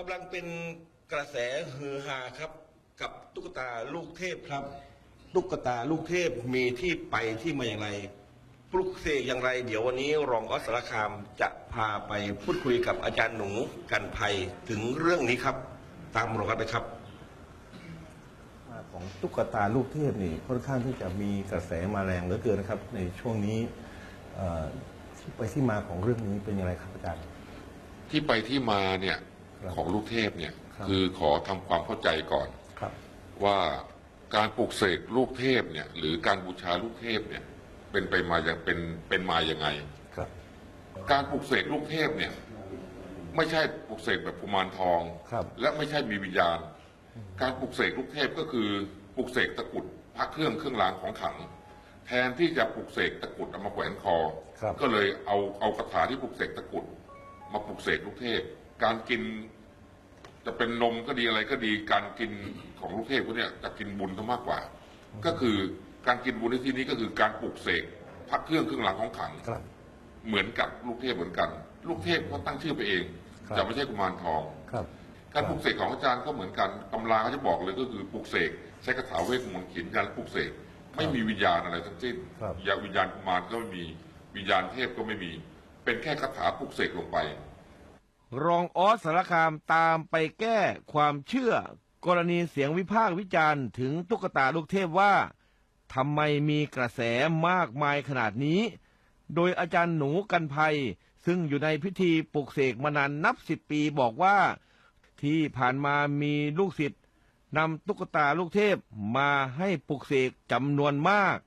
กำลังเป็นกระแสฮือฮาครับ กับตุ๊กตาลูกเทพครับ ตุ๊กตาลูกเทพมีที่ไปที่มาอย่างไร ปลุกเสกอย่างไร เดี๋ยววันนี้รองออสสารคามจะพาไปพูดคุยกับอาจารย์หนูกันภัยถึงเรื่องนี้ครับ ตามรองกันไปครับของตุ๊กตาลูกเทพนี่ค่อนข้างที่จะมีกระแสมาแรงเหลือเกินนะครับ ในช่วงนี้เอ่อที่ไปที่มาของเรื่องนี้เป็นยังไงครับอาจารย์ ที่ไปที่มาเนี่ยครับ ของลูกเทพเนี่ยครับคือขอทำความเข้าใจก่อนครับว่าการปลุกเสกลูกเทพเนี่ย หรือการบูชาลูกเทพเนี่ย เป็นไปมาอย่างเป็นเป็นมาอย่างไงครับการปลุกเสกลูกเทพเนี่ย ไม่ใช่ปลุกเสกแบบกุมารทองครับและไม่ใช่มีวิญญาณ การปลุกเสกลูกเทพก็คือปลุกเสกตะกรุดพระเครื่องเครื่องรางของขลัง แทนที่จะปลุกเสกตะกรุดเอามาแขวนคอครับก็เลยเอาเอาคาถาที่ปลุกเสกตะกรุด มาปลุกเสกลูกเทพ การกิน จะเป็นนมก็ดีอะไรก็ดี การกินของลูกเทพพวกเนี้ยจะกินบุญซะมากกว่า ก็คือการกินบุญในที่นี้ก็คือการปลุกเสกพระเครื่องเครื่องรางของขลังครับ เหมือนกับลูกเทพเหมือนกัน ลูกเทพเขาตั้งชื่อไปเองครับ จะไม่ใช่กุมารทอง ครับ การปลุกเสกของอาจารย์ก็เหมือนกันตำราเขาจะบอกเลยก็คือปลุกเสกใช้คาถาเวทมนต์เขียนยันปลุกเสกไม่มีวิญญาณอะไรทั้งสิ้นครับ ยาวิญญาณกุมารก็ไม่มีวิญญาณเทพก็ไม่มี เป็นแค่คาถาปลุกเสกลงไป รองออสสารคามตามไปแก้ความเชื่อ กรณีเสียงวิพากษ์วิจารณ์ถึงตุ๊กตาลูกเทพว่าทำไมมีกระแสมากมายขนาดนี้ โดยอาจารย์หนูกันภัย ซึ่งอยู่ในพิธีปลุกเสกมานานนับสิบปีบอกว่า ที่ผ่านมามีลูกศิษย์นำตุ๊กตาลูกเทพมาให้ปลุกเสกจำนวนมาก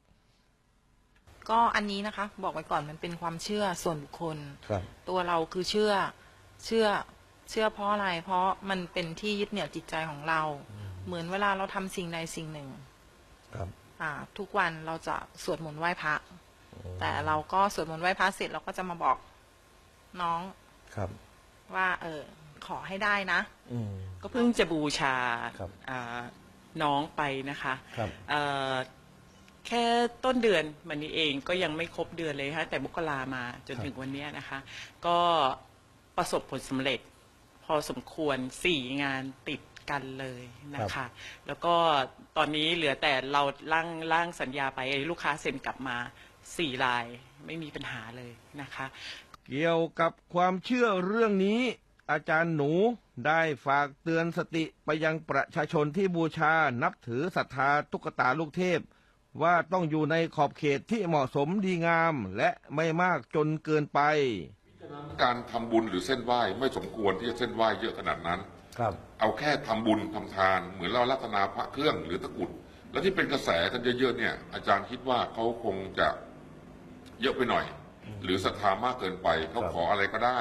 ก็อันนี้นะคะ บอกไว้ก่อนมันเป็นความเชื่อส่วนบุคคล ครับ ตัวเราคือเชื่อ เชื่อเชื่อเพราะอะไร เพราะมันเป็นที่ยึดเหนี่ยวจิตใจของเรา เหมือนเวลาเราทำสิ่งใดสิ่งหนึ่ง ครับอ่า ทุกวันเราจะสวดมนต์ไหว้พระ แต่เราก็สวดมนต์ไหว้พระเสร็จเราก็จะมาบอกน้องครับ ว่า เออ ขอให้ได้นะ อืม ก็เพิ่งจะบูชาครับอ่าน้องไปนะคะครับ เอ่อแค่ต้นเดือนมันนี้เองก็ยังไม่ครบเดือนเลยค่ะแต่มกรามาจนครับถึงวันเนี้ยนะคะ ก็ ประสบผลสำเร็จ พอสมควรสี่งานติดกันเลยนะคะ แล้วก็ตอนนี้เหลือแต่เราร่างร่างสัญญาไปลูกค้าเซ็นกลับมาสี่รายไม่มีปัญหาเลยนะคะ เกี่ยวกับความเชื่อเรื่องนี้ อาจารย์หนูได้ฝากเตือนสติไปยังประชาชนที่บูชานับถือศรัทธาตุ๊กตาลูกเทพ ว่าต้องอยู่ในขอบเขตที่เหมาะสมดีงามและไม่มากจนเกินไป การทำบุญหรือเส้นไหว้ไม่สมควรที่จะเส้นไหว้เยอะขนาดนั้น ครับ เอาแค่ทำบุญทำทาน เหมือนเรารัตนาพระเครื่องหรือตะกรุด แล้วที่เป็นกระแสกันเยอะๆเนี่ย อาจารย์คิดว่าเขาคงจะเยอะไปหน่อย หรือศรัทธามากเกินไปเขาครับขออะไรก็ได้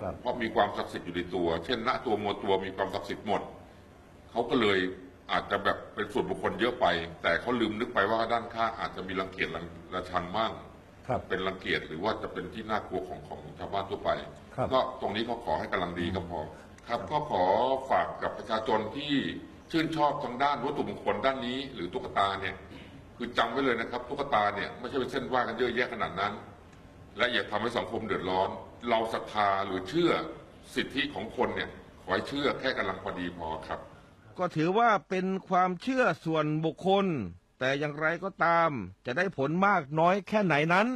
ครับเพราะมีความศักดิ์สิทธิ์อยู่ในตัว เช่นณตัวมัวตัวมีความศักดิ์สิทธิ์หมดเขาก็เลยอาจจะแบบเป็นส่วนบุคคลเยอะไป แต่เขาลืมนึกไปว่าด้านข้างอาจจะมีรังเกียจรังระชันมั่ง ครับเป็นรังเกียจหรือว่าจะเป็นที่น่ากลัวของของชาวบ้านทั่วไป ครับ ก็ตรงนี้ก็ขอให้กำลังดีก็พอครับก็ขอฝากกับประชาชนที่ชื่นชอบทางด้านวัตถุมงคลด้านนี้ หรือตุ๊กตาเนี่ยคือจำไว้เลยนะครับ ตุ๊กตาเนี่ยไม่ใช่เป็นเส้นไหว้กันเยอะแยะขนาดนั้น และอย่าทำให้สังคมเดือดร้อน เราศรัทธาหรือเชื่อสิทธิของคนเนี่ยขอให้เชื่อแค่กำลังพอดีพอครับ ก็ถือว่าเป็นความเชื่อส่วนบุคคล แต่อย่างไรก็ตาม จะได้ผลมากน้อยแค่ไหนนั้น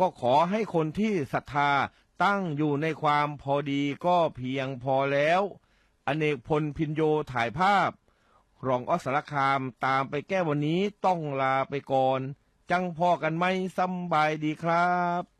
ก็ขอให้คนที่ศรัทธาตั้งอยู่ในความพอดีก็เพียงพอแล้ว อเนกพลพินโยถ่ายภาพ รองอสสารคามตามไปแก้วันนี้ต้องลาไปก่อน จังพอกันไหมสบายดีครับ